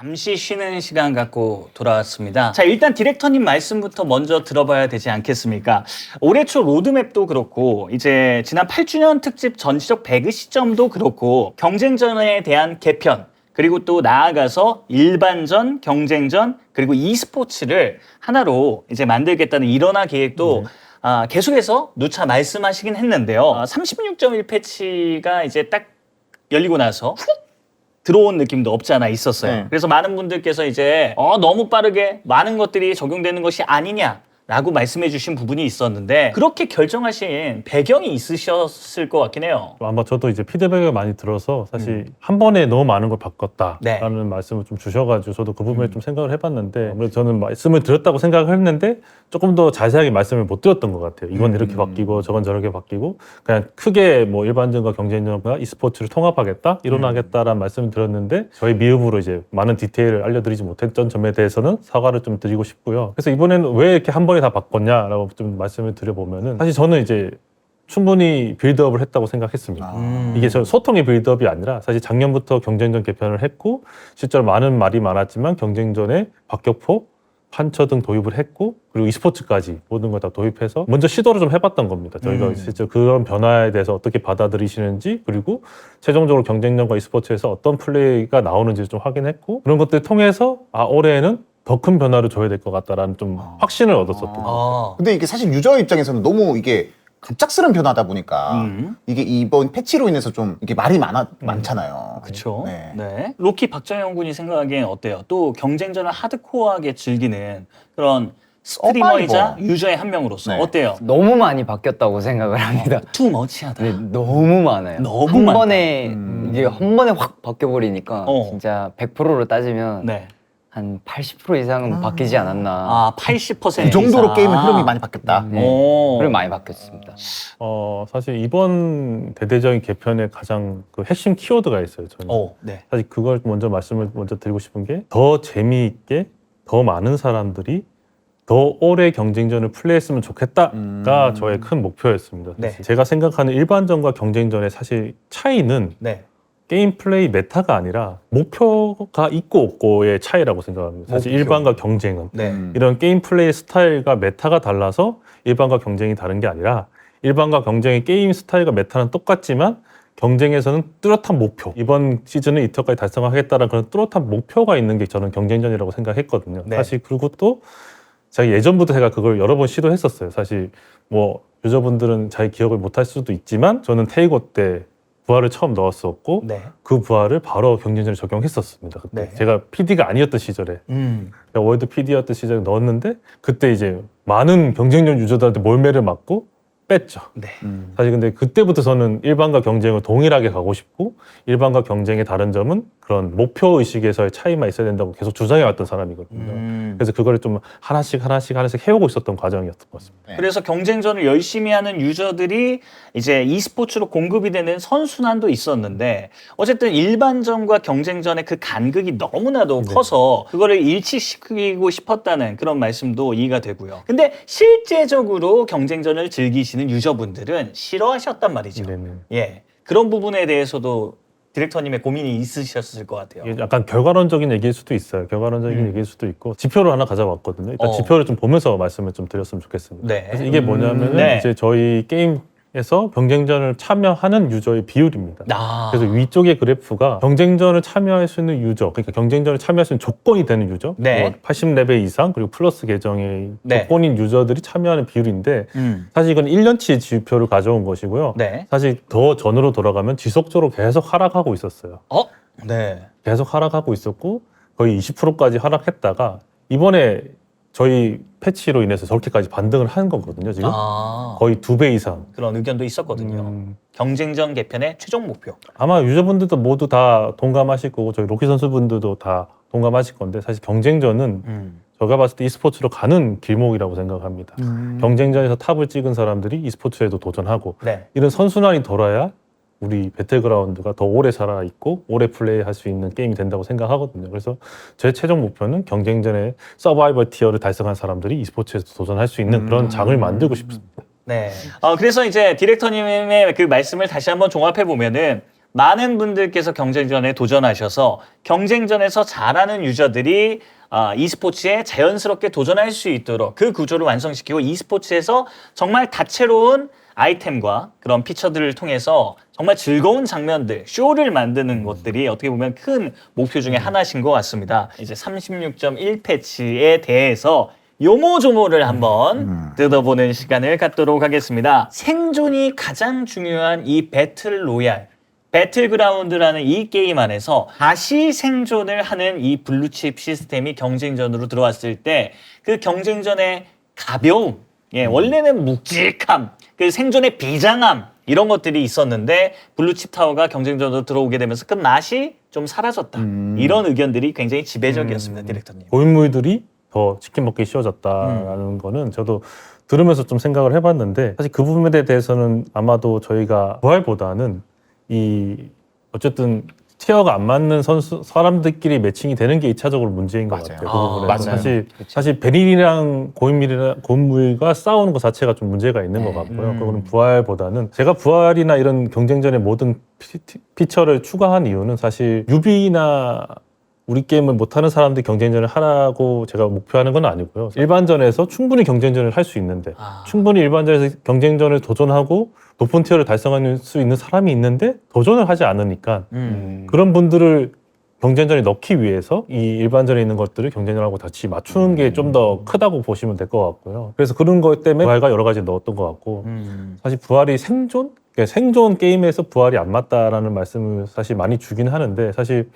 잠시 쉬는 시간 갖고 돌아왔습니다. 자, 일단 디렉터님 말씀부터 먼저 들어봐야 되지 않겠습니까? 올해 초 로드맵도 그렇고, 이제 지난 8주년 특집 전시적 배그 시점도 그렇고, 경쟁전에 대한 개편, 그리고 또 나아가서 일반전, 경쟁전, 그리고 e스포츠를 하나로 이제 만들겠다는 일원화 계획도 아, 계속해서 누차 말씀하시긴 했는데요. 아, 36.1 패치가 이제 딱 열리고 나서 훅 들어온 느낌도 없지 않아 있었어요. 네. 그래서 많은 분들께서 이제 어, 너무 빠르게 많은 것들이 적용되는 것이 아니냐. 라고 말씀해 주신 부분이 있었는데 그렇게 결정하신 배경이 있으셨을 것 같긴 해요. 아마 저도 이제 피드백을 많이 들어서 사실 한 번에 너무 많은 걸 네. 바꿨다라는 말씀을 좀 주셔가지고 저도 그 부분에 좀 생각을 해봤는데 아무래도 저는 말씀을 드렸다고 생각을 했는데 조금 더 자세하게 말씀을 못 드렸던 것 같아요. 이건 이렇게 바뀌고 저건 저렇게 바뀌고 그냥 크게 뭐 일반전과 경쟁전과 e스포츠를 통합하겠다, 일어나겠다라는 말씀을 드렸는데 저희 미흡으로 이제 많은 디테일을 알려드리지 못했던 점에 대해서는 사과를 좀 드리고 싶고요. 그래서 이번에는 왜 이렇게 한 번에 다 바꿨냐라고 좀 말씀을 드려보면은 사실 저는 이제 충분히 빌드업을 했다고 생각했습니다. 음. 이게 저 소통의 빌드업이 아니라 사실 작년부터 경쟁전 개편을 했고 실제로 많은 말이 많았지만 경쟁전에 박격포, 판처 등 도입을 했고 그리고 e스포츠까지 모든 걸 다 도입해서 먼저 시도를 좀 해봤던 겁니다. 저희가 음. 실제 그런 변화에 대해서 어떻게 받아들이시는지 그리고 최종적으로 경쟁전과 e스포츠에서 어떤 플레이가 나오는지 좀 확인했고 그런 것들 통해서 아 올해에는 더 큰 변화를 줘야 될 것 같다라는 좀 확신을 얻었었던 것 같아요. 아. 근데 이게 사실 유저 입장에서는 너무 이게 갑작스런 변화다 보니까 음. 이게 이번 패치로 인해서 좀 이게 말이 많아 많잖아요. 그렇죠. 네. 네. 로키 박정현 군이 생각하기엔 어때요? 또 경쟁전을 하드코어하게 즐기는 그런 스트리머이자 서바이버. 유저의 한 명으로서 네. 어때요? 너무 많이 바뀌었다고 생각을 합니다. 투 머치하다. 네, 너무 많아요. 너무 한 많다. 번에 음. 이게 한 번에 확 바뀌어 버리니까 어. 진짜 100%로 따지면 네. 한 80% 이상은 바뀌지 않았나. 아, 80%그 정도로. 게임의 흐름이 많이 바뀌었다. 네. 오. 그럼 많이 바뀌었습니다. 어, 사실 이번 대대적인 개편의 가장 그 핵심 키워드가 있어요. 저는. 오, 네. 사실 그걸 먼저 말씀을 먼저 드리고 싶은 게 더 재미있게 더 많은 사람들이 더 오래 경쟁전을 플레이했으면 좋겠다가 음. 저의 큰 목표였습니다. 네. 제가 생각하는 일반전과 경쟁전의 사실 차이는 네. 게임 플레이 메타가 아니라 목표가 있고 없고의 차이라고 생각합니다. 사실 목표. 일반과 경쟁은 네. 음. 이런 게임 플레이 스타일과 메타가 달라서 일반과 경쟁이 다른 게 아니라 일반과 경쟁의 게임 스타일과 메타는 똑같지만 경쟁에서는 뚜렷한 목표 이번 시즌은 이터까지 달성하겠다라는 그런 뚜렷한 목표가 있는 게 저는 경쟁전이라고 생각했거든요. 네. 사실 그리고 또 제가 예전부터 제가 그걸 여러 번 시도했었어요. 사실 뭐 유저분들은 잘 기억을 못 할 수도 있지만 저는 테이고 때 부하를 처음 넣었었고 네. 그 부하를 바로 경쟁전에 적용했었습니다. 그때 네. 제가 PD가 아니었던 시절에 음. 그러니까 월드 PD였던 시절에 넣었는데 그때 이제 많은 경쟁전 유저들한테 몰매를 맞고 뺐죠. 네. 음. 사실 근데 그때부터 저는 일반과 경쟁을 동일하게 가고 싶고 일반과 경쟁의 다른 점은 그런 목표 의식에서의 차이만 있어야 된다고 계속 주장해 왔던 사람이거든요. 음. 그래서 그거를 좀 하나씩 하나씩 하나씩 해오고 있었던 과정이었던 것 같습니다. 네. 그래서 경쟁전을 열심히 하는 유저들이 이제 e스포츠로 공급이 되는 선순환도 있었는데 어쨌든 일반전과 경쟁전의 그 간극이 너무나도 네. 커서 그거를 일치시키고 싶었다는 그런 말씀도 이해가 되고요. 근데 실제적으로 경쟁전을 즐기시는 유저분들은 싫어하셨단 말이죠. 네네. 예. 그런 부분에 대해서도 디렉터님의 고민이 있으셨을 것 같아요. 이게 약간 결과론적인 얘기일 수도 있어요. 결과론적인 음. 얘기일 수도 있고 지표를 하나 가져왔거든요. 일단 어. 지표를 좀 보면서 말씀을 좀 드렸으면 좋겠습니다. 네. 그래서 이게 뭐냐면은 음, 네. 이제 저희 게임 에서 경쟁전을 참여하는 유저의 비율입니다. 아. 그래서 위쪽의 그래프가 경쟁전을 참여할 수 있는 유저, 그러니까 경쟁전을 참여할 수 있는 조건이 되는 유저, 네. 80레벨 이상 그리고 플러스 계정의 네. 조건인 유저들이 참여하는 비율인데 음. 사실 이건 1년치 지표를 가져온 것이고요. 네. 사실 더 전으로 돌아가면 지속적으로 계속 하락하고 있었어요. 어? 네. 계속 하락하고 있었고 거의 20%까지 하락했다가 이번에 저희 패치로 인해서 저렇게까지 반등을 한 거거든요. 지금 아. 거의 두 배 이상. 그런 의견도 있었거든요. 음, 경쟁전 개편의 최종 목표. 아마 유저분들도 모두 다 동감하실 거고 저희 로키 선수분들도 다 동감하실 건데 사실 경쟁전은 음. 제가 봤을 때 e스포츠로 가는 길목이라고 생각합니다. 경쟁전에서 탑을 찍은 사람들이 e스포츠에도 도전하고 네. 이런 선순환이 돌아야 우리 배틀그라운드가 더 오래 살아 있고 오래 플레이할 수 있는 게임이 된다고 생각하거든요. 그래서 제 최종 목표는 경쟁전에 서바이벌 티어를 달성한 사람들이 e스포츠에서 도전할 수 있는 그런 장을 만들고 싶습니다. 네. 어, 그래서 이제 디렉터님의 그 말씀을 다시 한번 종합해 보면은 많은 분들께서 경쟁전에 도전하셔서 경쟁전에서 잘하는 유저들이 아, e스포츠에 자연스럽게 도전할 수 있도록 그 구조를 완성시키고 e스포츠에서 정말 다채로운 아이템과 그런 피처들을 통해서 정말 즐거운 장면들, 쇼를 만드는 것들이 어떻게 보면 큰 목표 중에 하나신 것 같습니다. 이제 36.1 패치에 대해서 요모조모를 한번 뜯어보는 시간을 갖도록 하겠습니다. 생존이 가장 중요한 이 배틀 로얄. 배틀그라운드라는 이 게임 안에서 다시 생존을 하는 이 블루칩 시스템이 경쟁전으로 들어왔을 때 그 경쟁전의 가벼움, 예, 원래는 묵직함, 그 생존의 비장함 이런 것들이 있었는데 블루칩 타워가 경쟁전으로 들어오게 되면서 그 맛이 좀 사라졌다. 이런 의견들이 굉장히 지배적이었습니다, 디렉터님. 고인물들이 더 치킨 먹기 쉬워졌다라는 거는 저도 들으면서 좀 생각을 해봤는데 사실 그 부분에 대해서는 아마도 저희가 부활보다는 이 어쨌든 티어가 안 맞는 선수 사람들끼리 매칭이 되는 게 2차적으로 문제인 것 맞아요. 같아요. 그 아, 부분에서 맞아요. 사실 사실 베릴이랑 고인물이랑 고인물과 싸우는 것 자체가 좀 문제가 있는 것 같고요. 음. 그거는 부활보다는 제가 부활이나 이런 경쟁전의 모든 피, 피처를 추가한 이유는 사실 유비나 우리 게임을 못하는 사람들이 경쟁전을 하라고 제가 목표하는 건 아니고요. 일반전에서 충분히 경쟁전을 할 수 있는데 아. 충분히 일반전에서 경쟁전을 도전하고 높은 티어를 달성할 수 있는 사람이 있는데 도전을 하지 않으니까 음. 그런 분들을 경쟁전에 넣기 위해서 이 일반전에 있는 것들을 경쟁전하고 같이 맞추는 게 좀 더 크다고 보시면 될 것 같고요. 그래서 그런 것 때문에 부활과 여러 가지 넣었던 것 같고 음. 사실 부활이 생존? 그러니까 생존 게임에서 부활이 안 맞다라는 말씀을 사실 많이 주긴 하는데 사실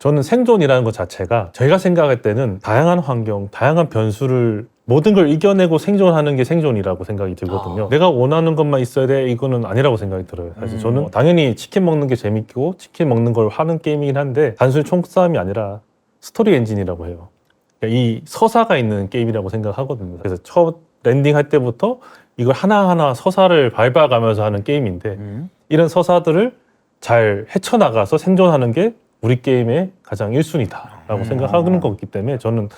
저는 생존이라는 것 자체가 저희가 생각할 때는 다양한 환경, 다양한 변수를 모든 걸 이겨내고 생존하는 게 생존이라고 생각이 들거든요. 아. 내가 원하는 것만 있어야 돼 이거는 아니라고 생각이 들어요. 사실 음. 저는 당연히 치킨 먹는 게 재밌고 치킨 먹는 걸 하는 게임이긴 한데 단순히 총싸움이 아니라 스토리 엔진이라고 해요. 그러니까 이 서사가 있는 게임이라고 생각하거든요. 그래서 첫 랜딩 할 때부터 이걸 하나하나 서사를 밟아가면서 하는 게임인데 음. 이런 서사들을 잘 헤쳐나가서 생존하는 게 우리 게임의 가장 1순위다라고 음. 생각하는 거기 때문에 저는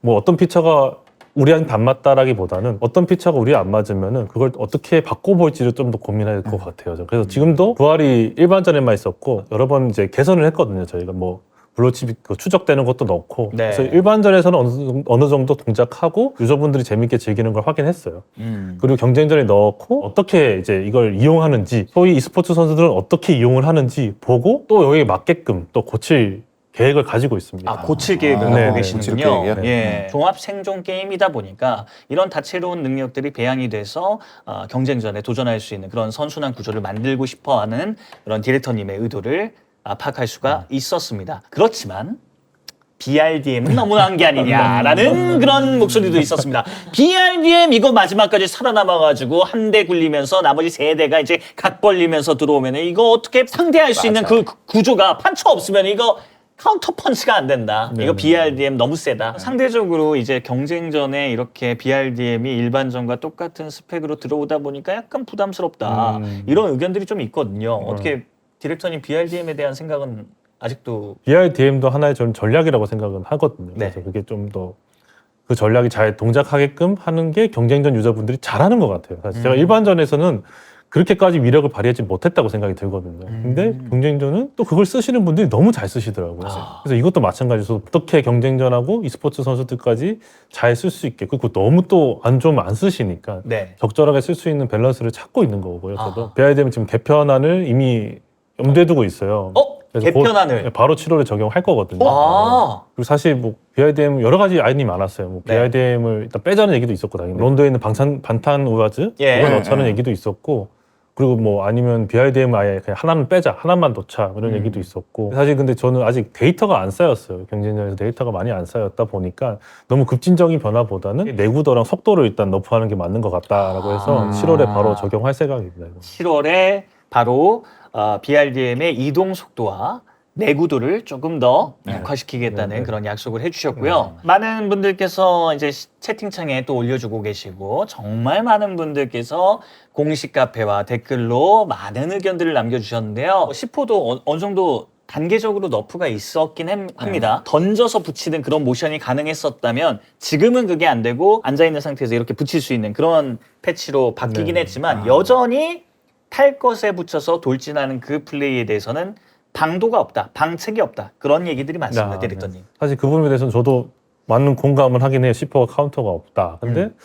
뭐 어떤 피처가 우리한테 안 맞다라기보다는 어떤 피처가 우리에 안 맞으면은 그걸 어떻게 바꿔볼지를 좀 더 고민할 것 같아요. 저는. 그래서 지금도 부활이 일반전에만 있었고 여러 번 이제 개선을 했거든요. 저희가 뭐 블루칩이 그 추적되는 것도 넣고 네. 그래서 일반전에서는 어느, 정도- 어느 정도 동작하고 유저분들이 재밌게 즐기는 걸 확인했어요. 음. 그리고 경쟁전에 넣고 어떻게 이제 이걸 이용하는지 소위 e스포츠 선수들은 어떻게 이용을 하는지 보고 또 여기에 맞게끔 또 고칠 계획을 가지고 있습니다. 아, 고칠 계획을 아, 갖고 네, 고칠 계시는군요. 계획이요? 예. 종합 생존 게임이다 보니까 이런 다채로운 능력들이 배양이 돼서 어, 경쟁전에 도전할 수 있는 그런 선순환 구조를 만들고 싶어 하는 그런 디렉터님의 의도를 아, 파악할 수가 있었습니다. 그렇지만 BRDM은 너무한 게 아니냐라는 그런 목소리도 있었습니다. BRDM 이거 마지막까지 살아남아가지고 한 대 굴리면서 나머지 세 대가 이제 각 벌리면서 들어오면 이거 어떻게 상대할 수 있는 그 구조가 판처 없으면 이거 카운터 펀치가 안 된다. 이거 BRDM 너무 세다. 상대적으로 이제 경쟁전에 이렇게 BRDM이 일반전과 똑같은 스펙으로 들어오다 보니까 약간 부담스럽다. 음. 이런 의견들이 좀 있거든요. 어떻게 디렉터님 BRDM에 대한 생각은 아직도 BRDM도 하나의 저는 전략이라고 생각은 하거든요. 네. 그래서 그게 좀 더 그 전략이 잘 동작하게끔 하는 게 경쟁전 유저분들이 잘하는 것 같아요. 사실 제가 음. 일반전에서는 그렇게까지 위력을 발휘하지 못했다고 생각이 들거든요. 근데 음. 경쟁전은 또 그걸 쓰시는 분들이 너무 잘 쓰시더라고요. 아. 그래서 이것도 마찬가지로 어떻게 경쟁전하고 e스포츠 선수들까지 잘 쓸 수 있게 그리고 너무 또안 좋으면 안 쓰시니까 네. 적절하게 쓸 수 있는 밸런스를 찾고 있는 거고요. 저도 아. BRDM 지금 개편안을 이미 염두에 두고 있어요. 어? 그래서 개편안을? 곧 바로 7월에 적용할 거거든요. 아. 그리고 사실 뭐 BRDM 여러 가지 아이템이 많았어요. 뭐 네. BRDM을 일단 빼자는 얘기도 있었고 당연히 론도에 있는 방탄 반탄 우아즈 예. 그걸 넣자는 예. 얘기도 있었고 그리고 뭐 아니면 BRDM 아예 그냥 하나는 빼자 하나만 넣자 이런 음. 얘기도 있었고 사실 근데 저는 아직 데이터가 안 쌓였어요. 경쟁전에서 데이터가 많이 안 쌓였다 보니까 너무 급진적인 변화보다는 내구도랑 속도를 일단 너프하는 게 맞는 것 같다라고 해서 아. 7월에 바로 적용할 생각입니다. 이거. 7월에 바로 어, BRDM의 이동 속도와 내구도를 조금 더 약화시키겠다는 네, 네. 그런 약속을 해주셨고요. 많은 분들께서 이제 시- 채팅창에 또 올려주고 계시고 정말 많은 분들께서 공식 카페와 댓글로 많은 의견들을 남겨주셨는데요. 10호도 어, 어느 정도 단계적으로 너프가 있었긴 함- 합니다. 던져서 붙이는 그런 모션이 가능했었다면 지금은 그게 안 되고 앉아 있는 상태에서 이렇게 붙일 수 있는 그런 패치로 바뀌긴 네. 했지만 여전히 탈 것에 붙여서 돌진하는 그 플레이에 대해서는 방도가 없다, 방책이 없다 그런 얘기들이 많습니다, 아, 디렉터님. 사실 그 부분에 대해서는 저도 많은 공감을 하긴 해요. 10%가 카운터가 없다. 근데 음.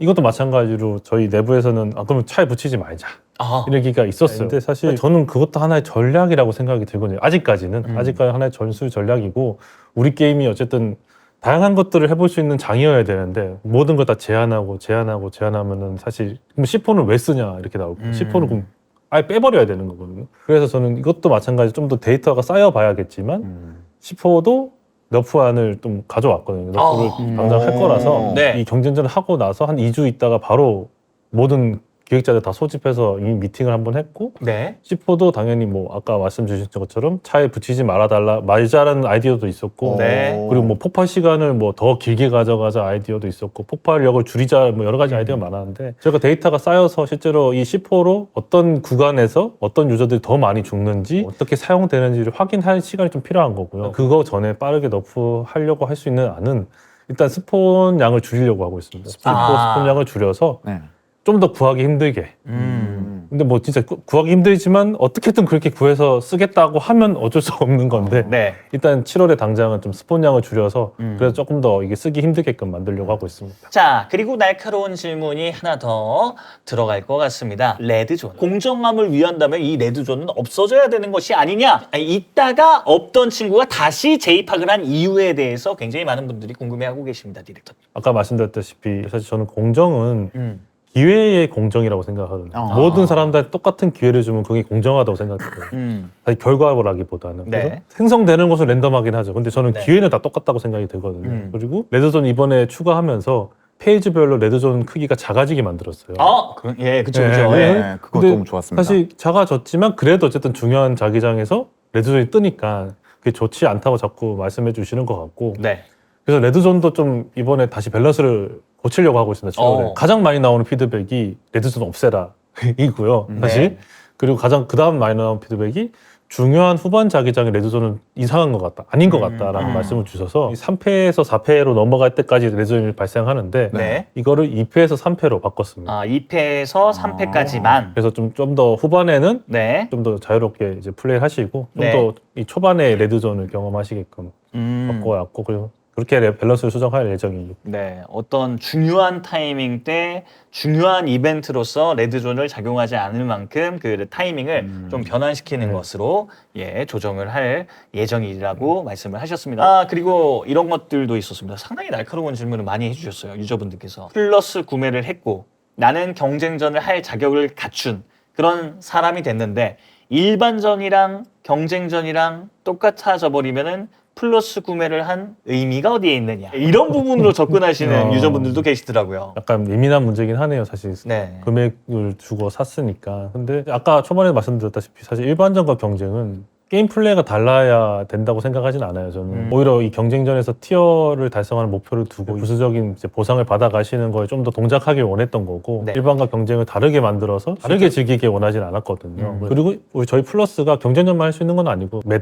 이것도 마찬가지로 저희 내부에서는 아 그러면 차에 붙이지 말자 아, 이런 얘기가 있었어요. 근데 사실 저는 그것도 하나의 전략이라고 생각이 들거든요. 아직까지는 음. 아직까지 하나의 전술 전략이고 우리 게임이 어쨌든 다양한 것들을 해볼 수 있는 장이어야 되는데 모든 걸 다 제한하고 제한하고 제한하면은 사실 그럼 10호는 왜 쓰냐 이렇게 나오고 음. 10호는 그럼 아예 빼버려야 되는 거거든요. 그래서 저는 이것도 마찬가지 좀 더 데이터가 쌓여봐야겠지만 음. 10호도 너프안을 좀 가져왔거든요. 너프를 아. 당장 할 거라서 네. 이 경쟁전을 하고 나서 한 2주 있다가 바로 모든 기획자들 다 소집해서 이미 미팅을 한번 했고 네. 10호도 당연히 뭐 아까 말씀 주신 것처럼 차에 붙이지 말아달라 말자라는 아이디어도 있었고 네. 그리고 뭐 폭발 시간을 뭐 더 길게 가져가자 아이디어도 있었고 폭발력을 줄이자 뭐 여러 가지 아이디어가 많았는데 저희가 데이터가 쌓여서 실제로 이 10호로 어떤 구간에서 어떤 유저들이 더 많이 죽는지 어떻게 사용되는지를 확인할 시간이 좀 필요한 거고요. 그거 전에 빠르게 너프 하려고 할 수 있는 안은 일단 스폰 양을 줄이려고 하고 있습니다. 스폰, 아. 스폰 양을 줄여서 네. 좀 더 구하기 힘들게 음. 근데 뭐 진짜 구- 구하기 힘들지만 어떻게든 그렇게 구해서 쓰겠다고 하면 어쩔 수 없는 건데 네. 일단 7월에 당장은 좀 스폰량을 줄여서 음. 그래서 조금 더 이게 쓰기 힘들게끔 만들려고 하고 있습니다. 자, 그리고 날카로운 질문이 하나 더 들어갈 것 같습니다. 레드존. 공정함을 위한다면 이 레드존은 없어져야 되는 것이 아니냐? 아니, 있다가 없던 친구가 다시 재입학을 한 이유에 대해서 굉장히 많은 분들이 궁금해하고 계십니다, 디렉터님. 아까 말씀드렸다시피 사실 저는 공정은 음. 기회의 공정이라고 생각하거든요. 아. 모든 사람들한테 똑같은 기회를 주면 그게 공정하다고 생각해요. 음. 사실 결과라기보다는 네. 그래서 생성되는 것은 랜덤하긴 하죠. 근데 저는 네. 기회는 다 똑같다고 생각이 들거든요. 음. 그리고 레드존 이번에 추가하면서 페이지별로 레드존 크기가 작아지게 만들었어요. 아, 그, 예, 그쵸, 네, 그쵸. 네. 예. 네, 그거 근데 너무 좋았습니다. 사실 작아졌지만 그래도 어쨌든 중요한 자기장에서 레드존이 뜨니까 그게 좋지 않다고 자꾸 말씀해 주시는 것 같고 네. 그래서 레드존도 좀 이번에 다시 밸런스를 고치려고 하고 있습니다. 7월에 어. 가장 많이 나오는 피드백이 레드존 없애라 이고요. 네. 사실 그리고 가장 그 다음 많이 나오는 피드백이 중요한 후반 자기장의 레드존은 이상한 것 같다, 아닌 것 같다라는 음. 말씀을 주셔서 3패에서 4패로 넘어갈 때까지 레드존이 발생하는데 네. 이거를 2패에서 3패로 바꿨습니다. 아, 2패에서 3패까지만. 그래서 좀 좀 더 후반에는 네. 좀 더 자유롭게 이제 플레이 하시고 네. 좀더이 초반에 레드존을 경험하시게끔 음. 바꿔왔고 그리고 그렇게 레- 밸런스를 수정할 예정이고 네, 어떤 중요한 타이밍 때 중요한 이벤트로서 레드존을 작용하지 않을 만큼 그 타이밍을 음. 좀 변환시키는 네. 것으로 예 조정을 할 예정이라고 말씀을 하셨습니다. 아 그리고 이런 것들도 있었습니다. 상당히 날카로운 질문을 많이 해주셨어요 유저분들께서 플러스 구매를 했고 나는 경쟁전을 할 자격을 갖춘 그런 사람이 됐는데 일반전이랑 경쟁전이랑 똑같아져 버리면은 플러스 구매를 한 의미가 어디에 있느냐 이런 부분으로 접근하시는 어. 유저분들도 계시더라고요. 약간 예민한 문제긴 하네요 사실 네. 금액을 주고 샀으니까 근데 아까 초반에 말씀드렸다시피 사실 일반전과 경쟁은 게임 플레이가 달라야 된다고 생각하진 않아요 저는 음. 오히려 이 경쟁전에서 티어를 달성하는 목표를 두고 부수적인 이제 보상을 받아가시는 거에 좀 더 동작하길 원했던 거고 네. 일반과 경쟁을 다르게 만들어서 다르게 즐기게 원하진 않았거든요 음. 그리고 우리 저희 플러스가 경쟁전만 할 수 있는 건 아니고 네.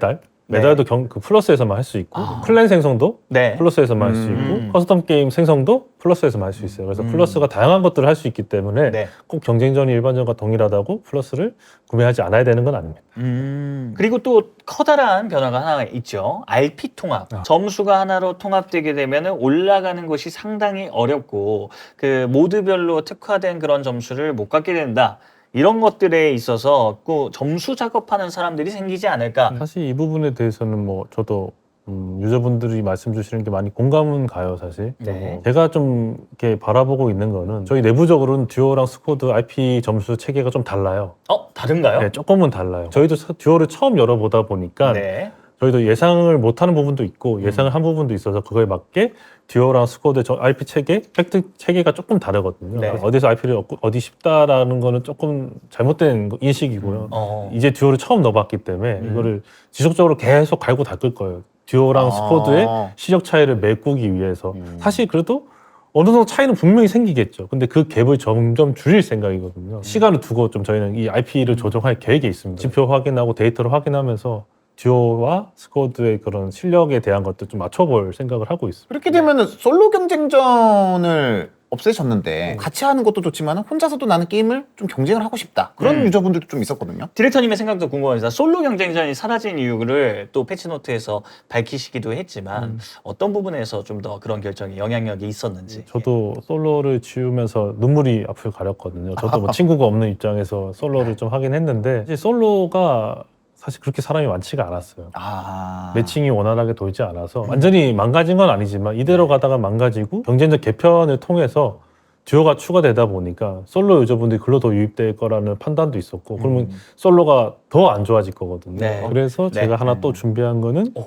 메달도 경, 그 플러스에서만 할 수 있고 아. 클랜 생성도 네. 플러스에서만 할 수 음. 있고 커스텀 게임 생성도 플러스에서만 할 수 있어요. 그래서 음. 플러스가 다양한 것들을 할 수 있기 때문에 네. 꼭 경쟁전이 일반전과 동일하다고 플러스를 구매하지 않아야 되는 건 아닙니다. 음. 그리고 또 커다란 변화가 하나 있죠. RP 통합. 아. 점수가 하나로 통합되게 되면 올라가는 것이 상당히 어렵고 그 모드별로 특화된 그런 점수를 못 갖게 된다. 이런 것들에 있어서 그 점수 작업하는 사람들이 생기지 않을까. 사실 이 부분에 대해서는 뭐 저도 음, 유저분들이 말씀 주시는 게 많이 공감은 가요, 사실. 네. 뭐 제가 좀 이렇게 바라보고 있는 거는 저희 내부적으로는 듀오랑 스쿼드 IP 점수 체계가 좀 달라요. 어, 다른가요? 네, 조금은 달라요. 저희도 서- 듀오를 처음 열어보다 보니까 네. 저희도 예상을 못하는 부분도 있고 예상을 한 부분도 있어서 그거에 맞게 듀오랑 스쿼드 저 IP 체계, 팩트 체계가 조금 다르거든요. 네. 어디서 IP를 얻고 어디 쉽다라는 거는 조금 잘못된 거- 인식이고요. 어. 이제 듀오를 처음 넣어봤기 때문에 음. 이거를 지속적으로 계속 갈고 닦을 거예요. 듀오랑 아. 스쿼드의 시력 차이를 메꾸기 위해서 음. 사실 그래도 어느 정도 차이는 분명히 생기겠죠. 근데 그 갭을 점점 줄일 생각이거든요. 시간을 두고 좀 저희는 이 IP를 조정할 계획이 있습니다. 지표 확인하고 데이터를 확인하면서 듀오와 스쿼드의 그런 실력에 대한 것도 좀 맞춰볼 생각을 하고 있습니다. 그렇게 되면은 솔로 경쟁전을 없애졌는데 같이 하는 것도 좋지만 혼자서도 나는 게임을 좀 경쟁을 하고 싶다. 그런 음. 유저분들도 좀 있었거든요. 디렉터님의 생각도 궁금합니다. 솔로 경쟁전이 사라진 이유를 또 패치노트에서 밝히시기도 했지만 어떤 부분에서 좀 더 그런 결정이 영향력이 있었는지. 저도 솔로를 지우면서 눈물이 앞을 가렸거든요. 저도 뭐 친구가 없는 입장에서 솔로를 좀 하긴 했는데 사실 솔로가 사실 그렇게 사람이 많지가 않았어요. 아. 매칭이 원활하게 돌지 않아서 완전히 망가진 건 아니지만 이대로 가다가 망가지고 경쟁적 개편을 통해서 듀오가 추가되다 보니까 솔로 유저분들이 글로 더 유입될 거라는 판단도 있었고 그러면 솔로가 더 안 좋아질 거거든요. 네. 그래서 네. 제가 하나 또 준비한 거는 오.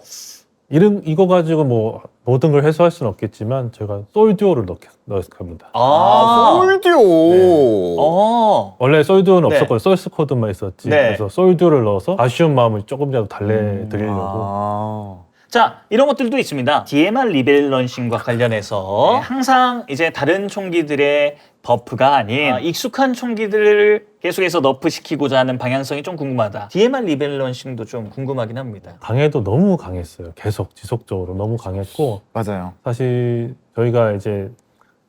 이런 이거 가지고 뭐 모든 걸 해소할 수는 없겠지만 제가 솔 듀오를 넣, 넣을 겁니다. 아, 솔듀오. 어. 원래 솔듀오는 네. 없었거든요. 솔 스쿼드만 있었지. 네. 그래서 솔듀오를 넣어서 아쉬운 마음을 조금이라도 달래드리려고. 아. 자, 이런 것들도 있습니다. DMR 리밸런싱과 관련해서 항상 이제 다른 총기들의 버프가 아닌 아, 익숙한 총기들을 계속해서 너프시키고자 하는 방향성이 좀 궁금하다. DMR 리밸런싱도 좀 궁금하긴 합니다. 강해도 너무 강했어요. 계속 지속적으로 너무 강했고 맞아요. 사실 저희가 이제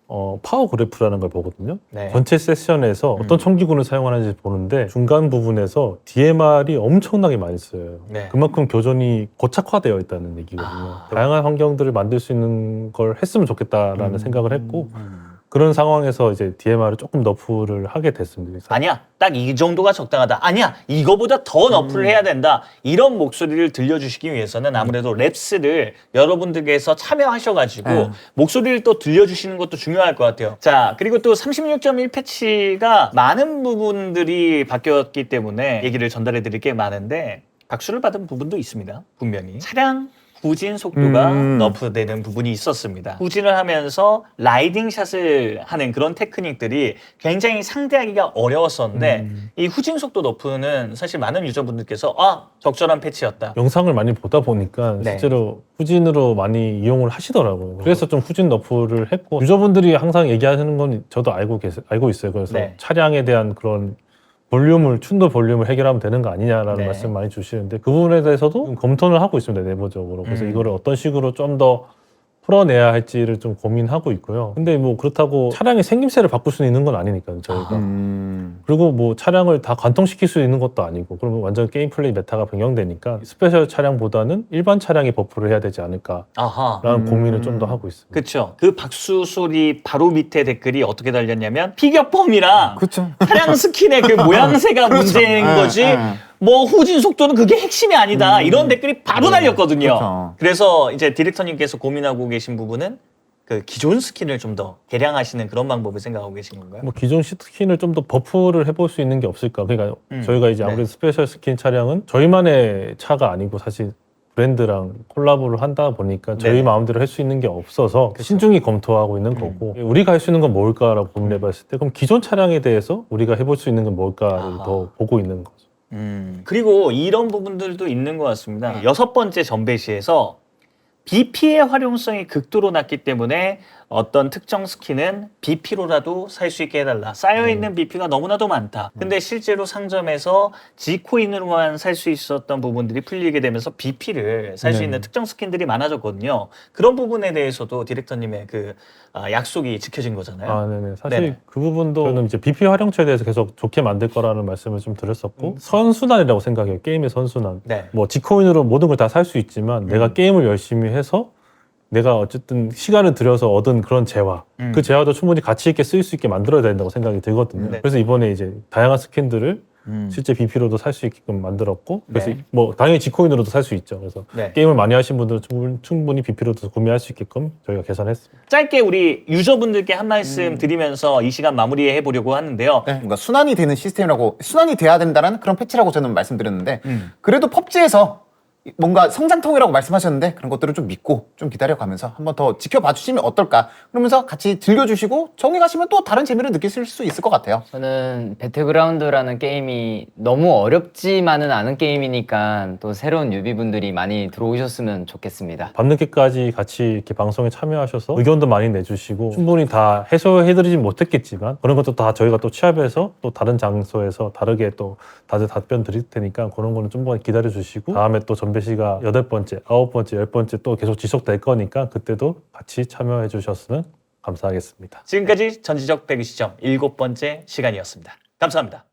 어, 파워 그래프라는 걸 보거든요. 네. 전체 세션에서 어떤 총기군을 사용하는지 보는데 중간 부분에서 DMR이 엄청나게 많이 쓰여요. 네. 그만큼 교전이 고착화되어 있다는 얘기거든요. 아. 다양한 환경들을 만들 수 있는 걸 했으면 좋겠다라는 음. 생각을 했고 그런 상황에서 이제 DMR을 조금 너프를 하게 됐습니다. 아니야, 딱 이 정도가 적당하다. 아니야, 이거보다 더 너프를 해야 된다. 이런 목소리를 들려주시기 위해서는 아무래도 랩스를 여러분들께서 참여하셔가지고 네. 목소리를 또 들려주시는 것도 중요할 것 같아요. 자, 그리고 또 36.1 패치가 많은 부분들이 바뀌었기 때문에 얘기를 전달해 드릴 게 많은데 박수를 받은 부분도 있습니다. 분명히. 차량 후진 속도가 음. 너프되는 부분이 있었습니다. 후진을 하면서 라이딩 샷을 하는 그런 테크닉들이 굉장히 상대하기가 어려웠었는데 음. 이 후진 속도 너프는 사실 많은 유저분들께서 아 적절한 패치였다. 영상을 많이 보다 보니까 네. 실제로 후진으로 많이 이용을 하시더라고요. 그래서 좀 후진 너프를 했고 유저분들이 항상 얘기하시는 건 저도 알고 계세, 알고 있어요. 그래서 네. 차량에 대한 그런 볼륨을 충돌 볼륨을 해결하면 되는 거 아니냐라는 네. 말씀 많이 주시는데 그 부분에 대해서도 검토를 하고 있습니다 내부적으로. 그래서 음. 이거를 어떤 식으로 좀 더 풀어내야 할지를 좀 고민하고 있고요. 근데 뭐 그렇다고 차량의 생김새를 바꿀 수는 있는 건 아니니까요. 저희가. 음. 그리고 뭐 차량을 다 관통시킬 수 있는 것도 아니고 그러면 완전 게임 플레이 메타가 변경되니까 스페셜 차량보다는 일반 차량이 버프를 해야 되지 않을까라는 아하. 음. 고민을 좀 더 하고 있습니다. 그쵸. 그 박수 소리 바로 밑에 댓글이 어떻게 달렸냐면 피겨폼이랑 그렇죠. 차량 스킨의 그 모양새가 문제인 예, 거지 예. 뭐 후진 속도는 그게 핵심이 아니다 이런 댓글이 바로 달렸거든요 그렇죠. 그래서 이제 디렉터님께서 고민하고 계신 부분은 그 기존 스킨을 좀 더 개량하시는 그런 방법을 생각하고 계신 건가요? 뭐 기존 스킨을 좀 더 버프를 해볼 수 있는 게 없을까? 그러니까 음. 저희가 이제 네. 아무래도 스페셜 스킨 차량은 저희만의 차가 아니고 사실 브랜드랑 콜라보를 한다 보니까 저희 네네. 마음대로 할 수 있는 게 없어서 신중히 검토하고 있는 음. 거고 우리가 할 수 있는 건 뭘까라고 고민해봤을 때 그럼 기존 차량에 대해서 우리가 해볼 수 있는 건 뭘까를 아하. 더 보고 있는 거죠. 음. 그리고 이런 부분들도 있는 것 같습니다. 여섯 번째 전배시에서 BP의 활용성이 극도로 낮기 때문에 어떤 특정 스킨은 BP로라도 살 수 있게 해달라. 쌓여있는 BP가 너무나도 많다. 근데 실제로 상점에서 G코인으로만 살 수 있었던 부분들이 풀리게 되면서 BP를 살수 네. 있는 특정 스킨들이 많아졌거든요. 그런 부분에 대해서도 디렉터님의 그 아, 약속이 지켜진 거잖아요. 아, 네네. 사실 네네. 그 부분도 저는 이제 BP 활용처에 대해서 계속 좋게 만들 거라는 말씀을 좀 드렸었고 선순환이라고 생각해요. 게임의 선순환. 네. 뭐 지코인으로 모든 걸 다 살 수 있지만 내가 게임을 열심히 해서 내가 어쨌든 시간을 들여서 얻은 그런 재화 음. 그 재화도 충분히 가치 있게 쓰일 수 있게 만들어야 된다고 생각이 들거든요. 네. 그래서 이번에 이제 다양한 스킨들을 음. 실제 BP로도 살 수 있게끔 만들었고 그래서 네. 뭐 당연히 지코인으로도 살 수 있죠. 그래서 네. 게임을 많이 하신 분들은 충분- 충분히 BP로도 구매할 수 있게끔 저희가 계산했습니다. 짧게 우리 유저분들께 한 말씀 음. 드리면서 이 시간 마무리해 보려고 하는데요. 네, 뭔가 순환이 되는 시스템이라고 순환이 돼야 된다는 그런 패치라고 저는 말씀드렸는데 음. 그래도 펍지에서 뭔가 성장통이라고 말씀하셨는데 그런 것들을 좀 믿고 좀 기다려가면서 한번 더 지켜봐 주시면 어떨까 그러면서 같이 즐겨주시고 정리 가시면 또 다른 재미를 느끼실 수 있을 것 같아요. 저는 배틀그라운드라는 게임이 너무 어렵지만은 않은 게임이니까 또 새로운 유비분들이 많이 들어오셨으면 좋겠습니다. 밤늦게까지 같이 이렇게 방송에 참여하셔서 의견도 많이 내주시고 충분히 다 해소해드리진 못했겠지만 그런 것도 다 저희가 또 취합해서 또 다른 장소에서 다르게 또 다들 답변 드릴 테니까 그런 거는 좀 더 기다려 주시고 다음에 또 전배 씨가 여덟 번째, 아홉 번째, 열 번째 또 계속 지속될 거니까 그때도 같이 참여해 주셨으면 감사하겠습니다. 지금까지 전지적 배그 시점 일곱 번째 시간이었습니다. 감사합니다.